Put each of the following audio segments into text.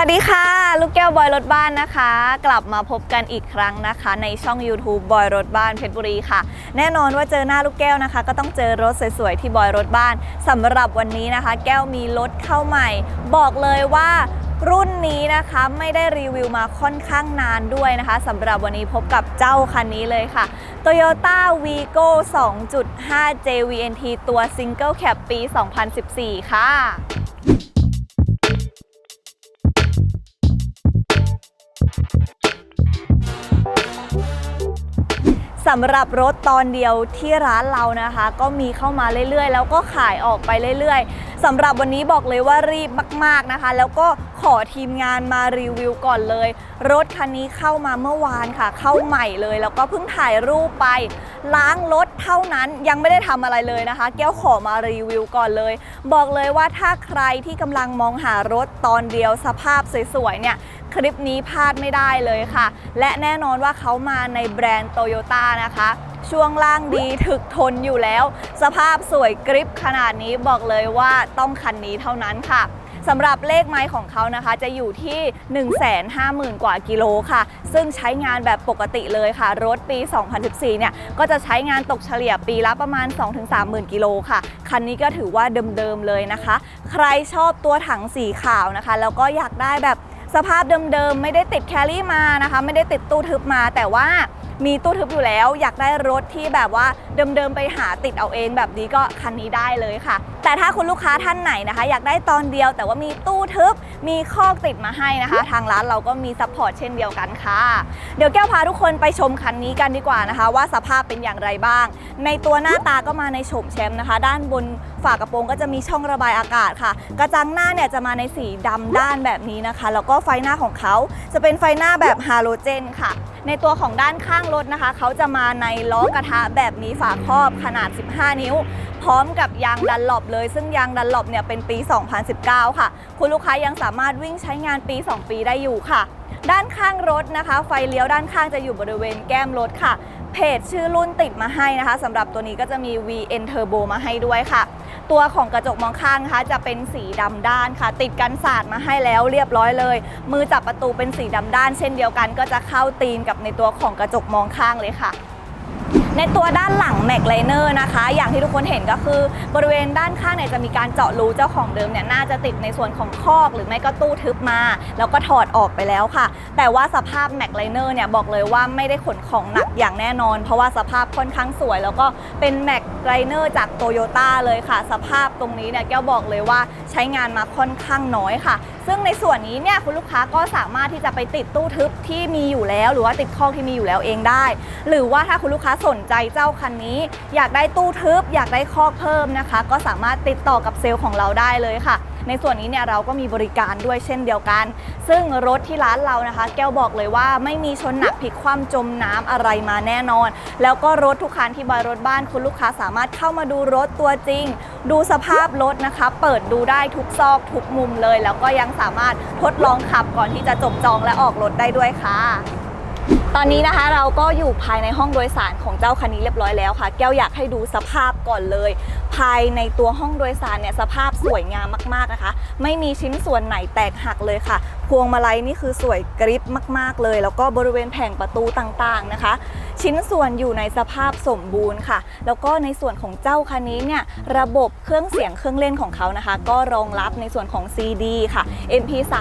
วัสดีค่ะ ลูกแก้วบอยรถบ้านนะคะ กลับมาพบกันอีกครั้งนะคะ ในช่อง YouTube บอยรถบ้านเพชรบุรีค่ะ แน่นอนว่าเจอหน้าลูกแก้วนะคะ ก็ต้องเจอรถสวยๆที่บอยรถบ้านสำหรับวันนี้นะคะ แก้วมีรถเข้าใหม่ บอกเลยว่ารุ่นนี้นะคะไม่ได้รีวิวมาค่อนข้างนานด้วยนะคะสำหรับวันนี้พบกับเจ้าคันนี้เลยค่ะ Toyota Vigo 2.5 JVNT ตัว Single Cab ปี 2014 ค่ะ สำหรับรถตอนเดียวที่ร้านเรานะคะ ก็มีเข้ามาเรื่อยๆ แล้วก็ขายออกไปเรื่อยๆสำหรับวันนี้บอกเลยว่ารีบมาก ๆนะคะ แล้วก็ขอทีมงานมารีวิวก่อนเลย รถคันนี้เข้ามาเมื่อวานค่ะ เข้าใหม่เลย แล้วก็เพิ่งถ่ายรูปไป ล้างรถเท่านั้นยังไม่ได้ทำอะไรเลยนะคะ แก้วขอมารีวิวก่อนเลย บอกเลยว่าถ้าใครที่กำลังมองหารถตอนเดียวสภาพสวยๆเนี่ย คลิปนี้พลาดไม่ได้เลยค่ะ และแน่นอนว่าเขามาในแบรนด์โตโยต้านะคะ ช่วงล่างดีถึกทนอยู่แล้ว สภาพสวยกริปขนาดนี้บอกเลยว่าต้องคันนี้เท่านั้นค่ะสำหรับเลขไม้ของเขานะคะ จะอยู่ที่ 150,000 กว่ากิโลค่ะ ซึ่งใช้งานแบบปกติเลยค่ะ รถปี 2014 เนี่ย ก็จะใช้งานตกเฉลี่ยปีละประมาณ 2-30,000 กิโลค่ะ คันนี้ก็ถือว่าเดิมๆเลยนะคะ ใครชอบตัวถังสีขาวนะคะ แล้วก็อยากได้แบบ สภาพเดิมๆ ไม่ได้ติดแครี่มานะคะ ไม่ได้ติดตู้ทึบมา แต่ว่ามีตู้ทึบอยู่แล้ว อยากได้รถที่แบบว่าเดิมๆ ไปหาติดเอาเองแบบนี้ก็คันนี้ได้เลยค่ะ แต่ถ้าคุณลูกค้าท่านไหนนะคะ อยากได้ตอนเดียว แต่ว่ามีตู้ทึบ มีคอกติดมาให้นะคะ ทางร้านเราก็มีซัพพอร์ตเช่นเดียวกันค่ะ เดี๋ยวแก้วพาทุกคนไปชมคันนี้กันดีกว่านะคะ ว่าสภาพเป็นอย่างไรบ้าง ในตัวหน้าตาก็มาในโฉมแชมป์นะคะ ด้านบนฝากระโปรงก็จะมีช่องระบายอากาศค่ะ กระจังหน้าเนี่ยจะมาในสีดำด้านแบบนี้นะคะ แล้วก็ไฟหน้าของเขาจะเป็นไฟหน้าแบบฮาโลเจนค่ะในตัวของด้านข้างรถนะคะ เขาจะมาในล้อกระทะแบบนี้ฝาครอบขนาด 15 นิ้ว พร้อมกับยางดันหลบเลยซึ่งยางดันหลบเนี่ยเป็นปี 2019 ค่ะ คุณลูกค้ายังสามารถวิ่งใช้งานปี 2 ปีได้อยู่ค่ะ ด้านข้างรถนะคะ ไฟเลี้ยวด้านข้างจะอยู่บริเวณแก้มรถค่ะ เพจชื่อรุ่นติดมาให้นะคะสำหรับตัวนี้ก็จะมี VN Turbo มาให้ด้วยค่ะ ตัวของกระจกมองข้างนะคะจะเป็นสีดำด้านค่ะ ติดกันสาดมาให้แล้วเรียบร้อยเลย มือจับประตูเป็นสีดำด้าน เช่นเดียวกัน ก็จะเข้าตีนกับในตัวของกระจกมองข้างเลยค่ะ ในตัวด้านหลังแม็กไลเนอร์นะคะ อย่างที่ทุกคนเห็นก็คือบริเวณด้านข้างเนี่ยจะมีการเจาะรูเจ้าของเดิมเนี่ยน่าจะติดในส่วนของคอกหรือไม่ก็ตู้ทึบมา แล้วก็ถอดออกไปแล้วค่ะ แต่ว่าสภาพแม็กไลเนอร์เนี่ยบอกเลยว่าไม่ได้ขนของหนักอย่างแน่นอน เพราะว่าสภาพค่อนข้างสวย แล้วก็เป็นแม็กไลเนอร์จากโตโยต้าเลยค่ะ สภาพตรงนี้เนี่ยแก้วบอกเลยว่าใช้งานมาค่อนข้างน้อยค่ะ ซึ่งในส่วนนี้เนี่ยคุณลูกค้าก็สามารถที่จะไปติดตู้ทึบที่มีอยู่แล้ว หรือว่าติดคอกที่มีอยู่แล้วเองได้ หรือว่าถ้าคุณลูกค้าสนใจเจ้าคันนี้ อยากได้ตู้ทึบ อยากได้คอกเพิ่มนะคะ ก็สามารถติดต่อกับเซลล์ของเราได้เลยค่ะ ในส่วนนี้เนี่ยเราก็มีบริการด้วยเช่นเดียวกัน ซึ่งรถที่ร้านเรานะคะ แก้วบอกเลยว่าไม่มีชนหนักพลิกคว่ำจมน้ำอะไรมาแน่นอน แล้วก็รถทุกคันที่บอยรถบ้านคุณลูกค้าสามารถเข้ามาดูรถตัวจริง ดูสภาพรถนะคะ เปิดดูได้ทุกซอกทุกมุมเลย แล้วก็ยังสามารถทดลองขับก่อนที่จะจบจองและออกรถได้ด้วยค่ะ ตอนนี้นะคะเราก็อยู่ภายในห้องโดยสารของเจ้าคันนี้เรียบร้อยแล้วค่ะ แก้วอยากให้ดูสภาพก่อนเลย ภายในตัวห้องโดยสารเนี่ยสภาพสวยงามมากๆนะคะ ไม่มีชิ้นส่วนไหนแตกหักเลยค่ะ พวงมาลัยนี่คือสวยกริบมาก ๆเลย แล้วก็บริเวณแผงประตูต่างๆนะคะ ชิ้นส่วนอยู่ในสภาพสมบูรณ์ค่ะ แล้วก็ในส่วนของเจ้าคันนี้เนี่ยระบบเครื่องเสียงเครื่องเล่นของเขานะคะ ก็รองรับในส่วนของ CD ค่ะ MP3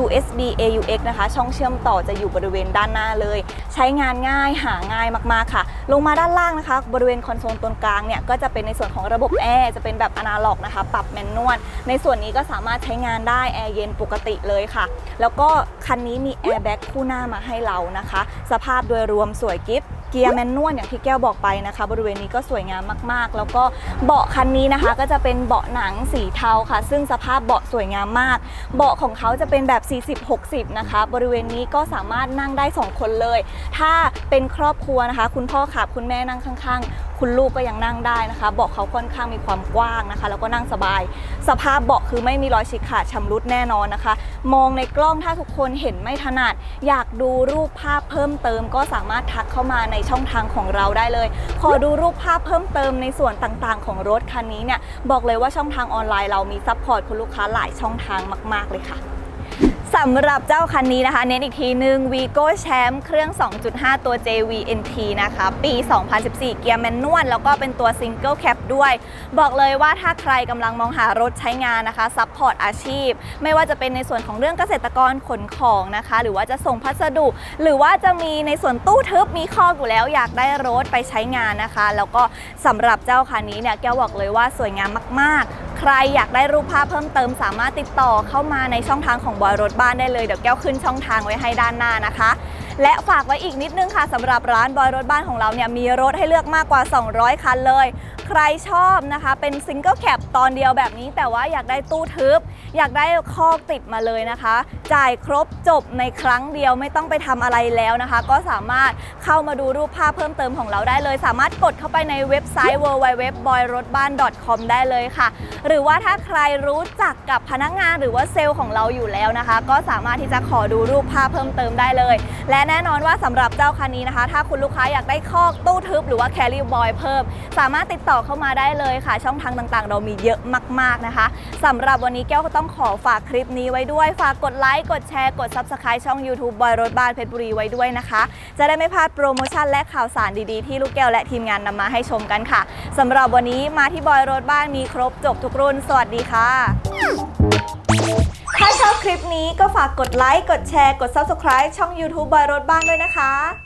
USB AUX นะคะ ช่องเชื่อมต่อจะอยู่บริเวณด้านหน้าเลยใช้งานง่ายหาง่ายมากๆค่ะ ลงมาด้านล่างนะคะ บริเวณคอนโซลตรงกลางเนี่ยก็จะเป็นในส่วนของระบบแอร์จะเป็นแบบอนาล็อกนะคะ ปรับแมนนวลในส่วนนี้ก็สามารถใช้งานได้แอร์เย็นปกติเลยค่ะ แล้วก็คันนี้มีแอร์แบ็กคู่หน้ามาให้เรานะคะ สภาพโดยรวมสวยกิฟ เกียร์แมนนวลอย่างที่แก้วบอกไปนะคะ บริเวณนี้ก็สวยงามมากๆ แล้วก็เบาะคันนี้นะคะ ก็จะเป็นเบาะหนังสีเทาค่ะ ซึ่งสภาพเบาะสวยงามมาก เบาะของเขาจะเป็นแบบ 40-60 นะคะ บริเวณนี้ก็สามารถนั่งได้ 2 คนเลย ถ้าเป็นครอบครัวนะคะ คุณพ่อขับคุณแม่นั่งข้าง ๆ คุณลูกก็ยังนั่งได้นะคะ เบาะเขาค่อนข้างมีความกว้างนะคะ แล้วก็นั่งสบาย สภาพเบาะคือไม่มีรอยฉีกขาดชำรุดแน่นอนนะคะ มองในกล้องถ้าทุกคนเห็นไม่ถนัด อยากดูรูปภาพเพิ่มเติม ก็สามารถทักเข้ามาในช่องทางของเราได้เลย ขอดูรูปภาพเพิ่มเติมในส่วนต่างๆ ของรถคันนี้เนี่ยบอกเลยว่าช่องทางออนไลน์เรามีซัพพอร์ตคุณลูกค้าหลายช่องทางมาก ๆเลยค่ะ สำหรับเจ้าคันนี้นะคะ เน้นอีกทีนึง Vigo Champ เครื่อง 2.5 ตัว JVNT นะคะ ปี 2014 เกียร์แมนนวลแล้วก็เป็นตัว Single Cap ด้วย บอกเลยว่าถ้าใครกำลังมองหารถใช้งานนะคะซัพพอร์ตอาชีพ ไม่ว่าจะเป็นในส่วนของเรื่องเกษตรกรขนของนะคะ หรือว่าจะส่งพัสดุ หรือว่าจะมีในส่วนตู้ทึบมีคอกอยู่แล้วอยากได้รถไปใช้งานนะคะ แล้วก็สำหรับเจ้าคันนี้เนี่ยแกวบอกเลยว่าสวยงามมากๆ ใครอยากได้รูปภาพเพิ่มเติมสามารถติดต่อเข้ามาในช่องทางของบอยรถบ้านได้เลย เดี๋ยวแก้วขึ้นช่องทางไว้ให้ด้านหน้านะคะ และฝากไว้อีกนิดนึงค่ะสำหรับร้านบอยรถบ้านของเราเนี่ยมีรถให้เลือกมากกว่า 200 คันเลยใครชอบนะคะ เป็นซิงเกิลแคปตอนเดียวแบบนี้ แต่ว่าอยากได้ตู้ทึบ อยากได้คอกติดมาเลยนะคะ จ่ายครบจบในครั้งเดียวไม่ต้องไปทำอะไรแล้วนะคะ ก็สามารถเข้ามาดูรูปภาพเพิ่มเติมของเราได้เลย สามารถกดเข้าไปในเว็บไซต์ www.boyrotban.com ได้เลยค่ะ หรือว่าถ้าใครรู้จักกับพนักงานหรือว่าเซลล์ของเราอยู่แล้วนะคะ ก็สามารถที่จะขอดูรูปภาพเพิ่มเติมได้เลย และแน่นอนว่าสำหรับเจ้าคันนี้นะคะ ถ้าคุณลูกค้าอยากได้คอกตู้ทึบ หรือว่าแคลรี่บอยเพิ่ม สามารถติดต่อเข้ามาได้เลยค่ะ ช่องทางต่างๆ เรามีเยอะมาก ๆนะคะสำหรับวันนี้แก้วก็ต้องขอฝากคลิปนี้ไว้ด้วย ฝากกดไลค์กดแชร์กด Subscribe ช่อง YouTube บอยรถบ้านเพชรบุรีไว้ด้วยนะคะ จะได้ไม่พลาดโปรโมชั่นและข่าวสารดีๆที่ลูกแก้วและทีมงานนำมาให้ชมกันค่ะสำหรับวันนี้มาที่บอยรถบ้านมีครบจบทุกรุ่น สวัสดีค่ะ ถ้าชอบคลิปนี้ก็ฝากกดไลค์กดแชร์กด Subscribe ช่อง YouTube บอยรถบ้านด้วยนะคะ